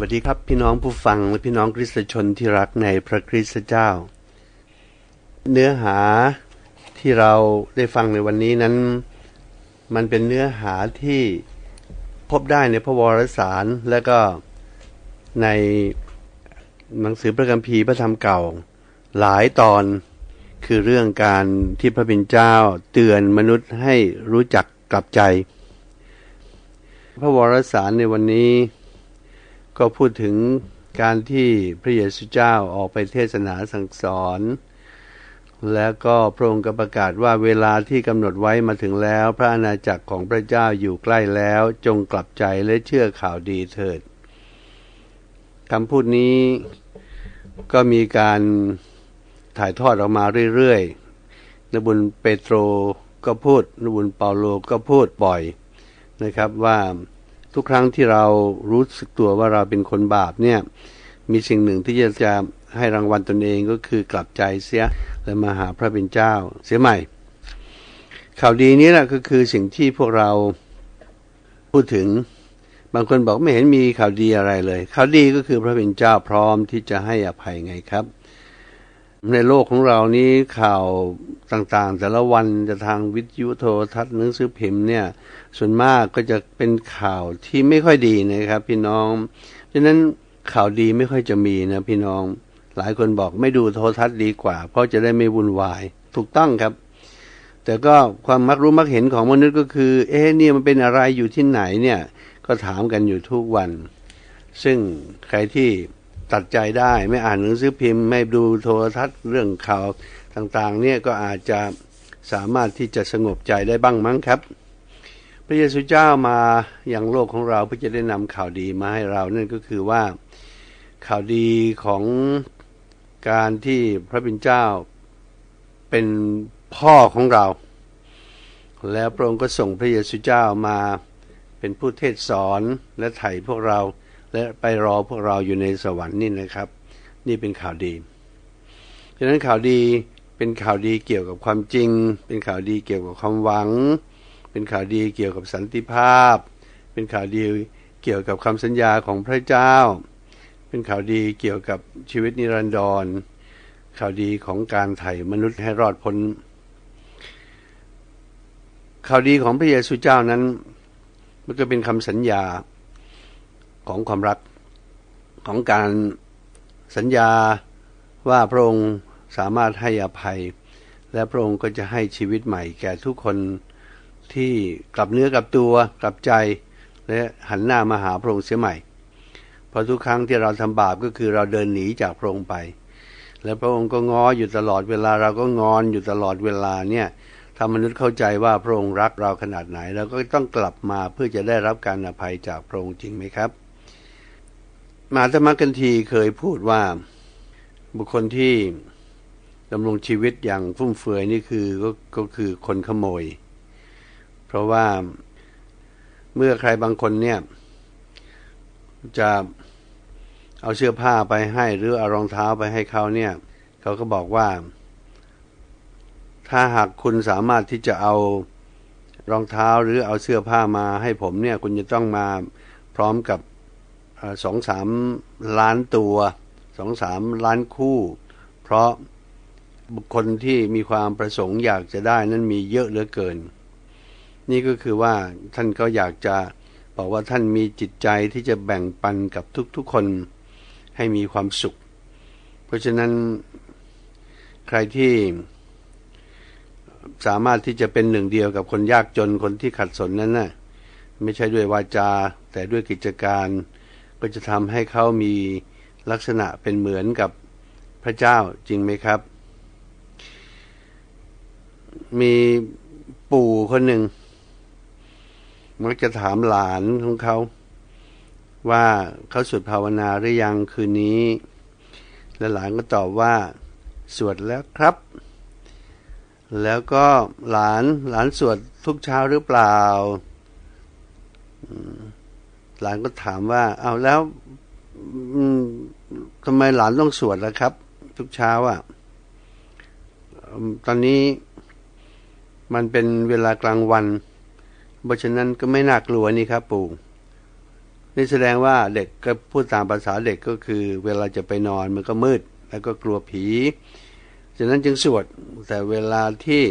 วัสดีครับพี่น้องผู้ฟังและพี่น้องคริสตชนที่รักในพระคริสตเจ้า เนื้อหาที่เราได้ฟังในวันนี้นั้น มันเป็นเนื้อหาที่พบได้ในพระวรสารและก็ในหนังสือพระคัมภีร์พระธรรมเก่า หลายตอนคือเรื่องการที่พระบิดเจ้าเตือนมนุษย์ให้รู้จักกลับใจ พระวรสารในวันนี้ ก็พูดถึงการที่พระเยซูเจ้าออกไปเทศนาสั่งสอน แล้วก็พระองค์ก็ประกาศว่าเวลาที่กำหนดไว้มาถึงแล้ว พระอาณาจักรของพระเจ้าอยู่ใกล้แล้ว จงกลับใจและเชื่อข่าวดีเถิดคำพูดนี้ก็มีการถ่ายทอดออกมาเรื่อยๆนบุญเปโตรก็พูดนบุญเปาโลก็พูดบ่อยนะครับว่า ทุกครั้งที่เรารู้สึกตัวว่าเราเป็นคนบาปเนี่ย มีสิ่งหนึ่งที่จะจะให้รางวัลตนเองก็คือกลับใจเสียและมาหาพระเป็นเจ้า เสียใหม่ ข่าวดีนี้แหละก็คือสิ่งที่พวกเราพูดถึง บางคนบอกไม่เห็นมีข่าวดีอะไรเลย ข่าวดีก็คือพระเป็นเจ้าพร้อมที่จะให้อภัยไงครับ ในโลกของเรานี้ข่าวต่างๆ แต่ละวันจะทางวิทยุโทรทัศน์หนังสือพิมพ์เนี่ย ส่วนมากก็จะเป็นข่าวที่ไม่ค่อยดีนะครับ พี่น้องฉะนั้นข่าวดีไม่ค่อยจะมีนะพี่น้อง หลายคนบอกไม่ดูโทรทัศน์ดีกว่า เพราะจะได้ไม่วุ่นวาย ถูกต้องครับ แต่ก็ความมักรู้มักเห็นของมนุษย์ก็คือ เอ๊ะเนี่ยมันเป็นอะไรอยู่ที่ไหนเนี่ย ก็ถามกันอยู่ทุกวัน ซึ่งใครที่ ตัดใจได้ไม่อ่านหนังสือพิมพ์ไม่ดูโทรทัศน์เรื่องข่าวต่างๆ เนี่ยก็อาจจะสามารถที่จะสงบใจได้บ้างมั้งครับ พระเยซูเจ้ามาอย่างโลกของเราเพื่อจะได้นำข่าวดีมาให้เรานั่นก็คือว่าข่าวดีของการที่พระบิดเจ้าเป็นพ่อของเรา แล้วพระองค์ก็ส่งพระเยซูเจ้ามาเป็นผู้เทศสอนและไถ่พวกเรา และไปรอพวกเราอยู่ในสวรรค์นี่นะครับ นี่เป็นข่าวดีฉะนั้นข่าวดีเป็นข่าวดีเกี่ยวกับความจริง เป็นข่าวดีเกี่ยวกับความหวัง เป็นข่าวดีเกี่ยวกับสันติภาพ เป็นข่าวดีเกี่ยวกับคำสัญญาของพระเจ้า เป็นข่าวดีเกี่ยวกับชีวิตนิรันดร ข่าวดีของการไถ่มนุษย์ให้รอดพ้น ข่าวดีของพระเยซูเจ้านั้น มันก็เป็นคำสัญญา ของความรักของการสัญญาว่าพระองค์สามารถให้อภัย และพระองค์ก็จะให้ชีวิตใหม่แก่ทุกคนที่กลับเนื้อกลับตัวกลับใจ และหันหน้ามาหาพระองค์เสียใหม่ เพราะทุกครั้งที่เราทำบาปก็คือเราเดินหนีจากพระองค์ไป และพระองค์ก็ง้ออยู่ตลอดเวลาเราก็งอนอยู่ตลอดเวลาเนี่ยถ้ามนุษย์เข้าใจว่าพระองค์รักเราขนาดไหนเราก็ต้องกลับมาเพื่อจะได้รับการอภัยจากพระองค์จริงไหมครับ มาธรรมกันทีเคยพูดว่า บุคคลที่ดำรงชีวิตอย่างฟุ่มเฟือยนี่คือก็ก็คือคนขโมย เพราะว่าเมื่อใครบางคนเนี่ย จะเอาเสื้อผ้าไปให้หรือเอารองเท้าไปให้เขาเนี่ย เขาก็บอกว่า ถ้าหากคุณสามารถที่จะเอารองเท้าหรือเอาเสื้อผ้ามาให้ผมเนี่ย คุณจะต้องมาพร้อมกับ สองสามล้านตัวสองสามล้านคู่ เพราะบุคคลที่มีความประสงค์อยากจะได้นั้นมีเยอะเหลือเกิน นี่ก็คือว่าท่านก็อยากจะบอกว่าท่านมีจิตใจที่จะแบ่งปันกับทุกๆคนให้มีความสุข เพราะฉะนั้นใครที่สามารถที่จะเป็นหนึ่งเดียวกับคนยากจนคนที่ขัดสนนั้นนะ่ะไม่ใช่ด้วยวาจา แต่ด้วยกิจการ ก็จะทำให้เขามีลักษณะเป็นเหมือนกับพระเจ้าจริงไหมครับ มีปู่คนหนึ่ง มักจะถามหลานของเขา ว่าเขาสวดภาวนาหรือยังคืนนี้ และหลานก็ตอบว่า สวดแล้วครับ แล้วก็หลานหลานสวดทุกเช้าหรือเปล่า หลานก็ถามว่า เอาแล้วทำไมหลานต้องสวดล่ะครับ ทุกเช้าอะตอนนี้มันเป็นเวลากลางวันเพราะฉะนั้นก็ไม่น่ากลัวนี่ครับ ปู่นี่แสดงว่าเด็กก็พูดตามภาษาเด็กก็คือ เวลาจะไปนอนมันก็มืด แล้วก็กลัวผีฉะนั้นจึงสวดแต่เวลาที่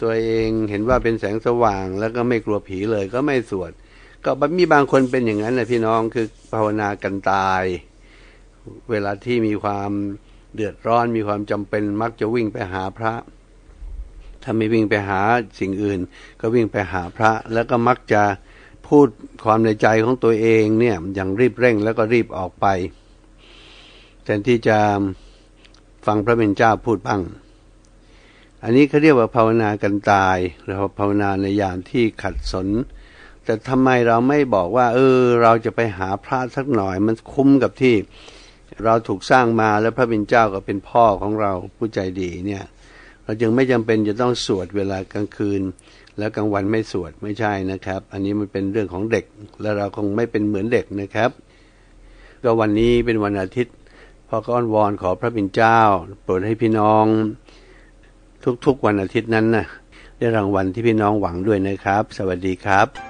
ตัวเองเห็นว่าเป็นแสงสว่าง แล้วก็ไม่กลัวผีเลยก็ไม่สวด ก็มีบางคนเป็นอย่างนั้นนะพี่น้องคือภาวนากันตาย เวลาที่มีความเดือดร้อนมีความจำเป็นมักจะวิ่งไปหาพระ ถ้าไม่วิ่งไปหาสิ่งอื่น ก็วิ่งไปหาพระ แล้วก็มักจะพูดความในใจของตัวเองเนี่ยอย่างรีบเร่งแล้วก็รีบออกไปแทนที่จะฟังพระเป็นเจ้าพูดบ้างอันนี้เขาเรียกว่าภาวนากันตายเราภาวนาในยามที่ขัดสน แต่ทำไมเราไม่บอกว่า เออ เราจะไปหาพระสักหน่อย มันคุ้มกับที่เราถูกสร้างมาแล้วพระเป็นเจ้าก็เป็นพ่อของเราผู้ใจดีเนี่ย เราจึงไม่จำเป็นจะต้องสวดเวลากลางคืน แล้วกลางวันไม่สวดไม่ใช่นะครับ อันนี้มันเป็นเรื่องของเด็ก และเราคงไม่เป็นเหมือนเด็กนะครับก็วันนี้เป็นวันอาทิตย์พ่อก็อ้อนวอนขอพระบิณเจ้า โปรดให้พี่น้อง ทุกๆวันอาทิตย์นั้นนะได้รางวัลที่พี่น้องหวังด้วยนะครับ สวัสดีครับ